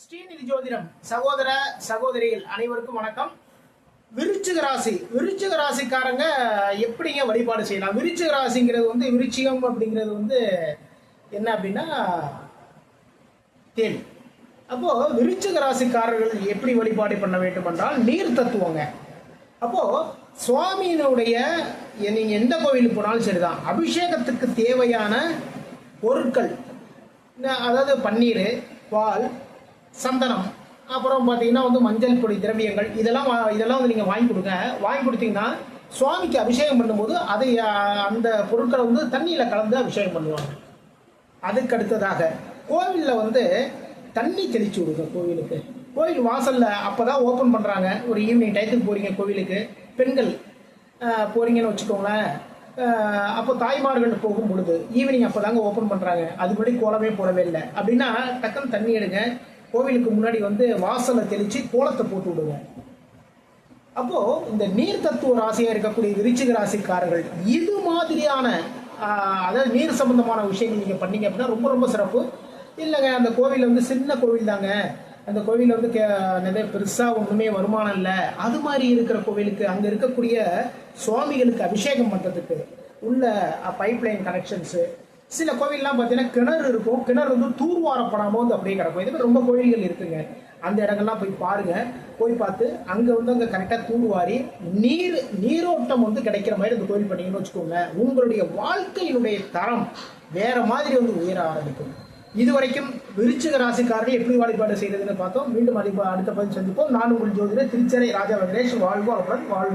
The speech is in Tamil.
ஸ்ரீநிதி ஜோதிடம் சகோதர சகோதரிகள் அனைவருக்கும் வணக்கம். விருச்சிக ராசி விருச்சிக ராசிக்காரங்க எப்படிங்க வழிபாடு செய்யலாம்? விருச்சிக ராசிங்கிறது வந்து விருச்சிகம் அப்படிங்கிறது வந்து என்ன அப்படின்னா தேன் அப்போ விருச்சிக ராசிக்காரர்கள் எப்படி வழிபாடு பண்ண வேண்டும் என்றால் நீர் தத்துவங்க. அப்போ சுவாமியினுடைய நீங்கள் எந்த கோவிலுக்கு போனாலும் சரிதான். அபிஷேகத்துக்கு தேவையான பொருட்கள் அதாவது பன்னீர் பால் சந்தனம். அப்புறம் பார்த்தீங்கன்னா வந்து மஞ்சள் பொடி திரவியங்கள். இதெல்லாம் இதெல்லாம் வந்து நீங்கள் வாங்கி கொடுங்க. வாங்கி கொடுத்தீங்கன்னா சுவாமிக்கு அபிஷேகம் பண்ணும்போது அதை அந்த பொருட்களை வந்து தண்ணியில் கலந்து அபிஷேகம் பண்ணுவாங்க. அதுக்கு அடுத்ததாக கோவிலில் வந்து தண்ணி தெளிச்சு விடுங்க கோவிலுக்கு. கோவில் வாசலில் அப்போ தான் ஓப்பன் பண்ணுறாங்க ஒரு ஈவினிங் டயத்துக்கு போகிறீங்க கோவிலுக்கு. பெண்கள் போகிறீங்கன்னு வச்சுக்கோங்களேன். அப்போ தாய்மார்கள் போகும் பொழுது ஈவினிங் அப்போ தாங்க ஓப்பன் பண்ணுறாங்க அது முன்னாடி கோலமே போடவே இல்லை. அப்படின்னா டக்குன்னு தண்ணி எடுங்க. கோவிலுக்கு முன்னாடி வந்து வாசலை தெளித்து கோலத்தை போட்டு விடுவோம். அப்போது இந்த நீர் தத்துவ ராசியாக இருக்கக்கூடிய விருச்சிக ராசிக்காரர்கள் இது மாதிரியான அதாவது நீர் சம்பந்தமான விஷயங்கள் நீங்கள் பண்ணீங்க அப்படின்னா ரொம்ப ரொம்ப சிறப்பு. இல்லைங்க அந்த கோவில் வந்து சின்ன கோவில் தாங்க. அந்த கோவிலில் வந்து கே- நிறைய பெருசாக ஒன்றுமே வருமானம் இல்லை. அது மாதிரி இருக்கிற கோவிலுக்கு அங்கே இருக்கக்கூடிய சுவாமிகளுக்கு அபிஷேகம் பண்ணுறதுக்கு உள்ள பைப் லைன் கனெக்ஷன்ஸு சில கோவில்லாம் பார்த்தீங்கன்னா கிணறு இருக்கும். கிணறு வந்து தூர்வாரப்படாமல் வந்து அப்படியே கிடக்கும். இதுமாதிரி ரொம்ப கோவில்கள் இருக்குங்க. அந்த இடங்கள்லாம் போய் பாருங்கள் போய் பார்த்து அங்கே வந்து அங்கே கரெக்டாக தூர்வாரி நீர் நீரோட்டம் வந்து கிடைக்கிற மாதிரி அந்த கோவில் பண்ணிங்கன்னு வச்சுக்கோங்க. உங்களுடைய வாழ்க்கையினுடைய தரம் வேற மாதிரி வந்து உயர ஆரம்பிக்கும். இதுவரைக்கும் விருச்சிக ராசிக்காரர்கள் எப்படி வழிபாடு செய்ததுன்னு பார்த்தோம். மீண்டும் அதிக அடுத்த பதிவு சந்திப்போம். நான் உங்கள் ஜோதிடர் திருச்சரை ராஜா வெங்கடேஷ். வாழ்வோ அவர்கள் வாழ்வோ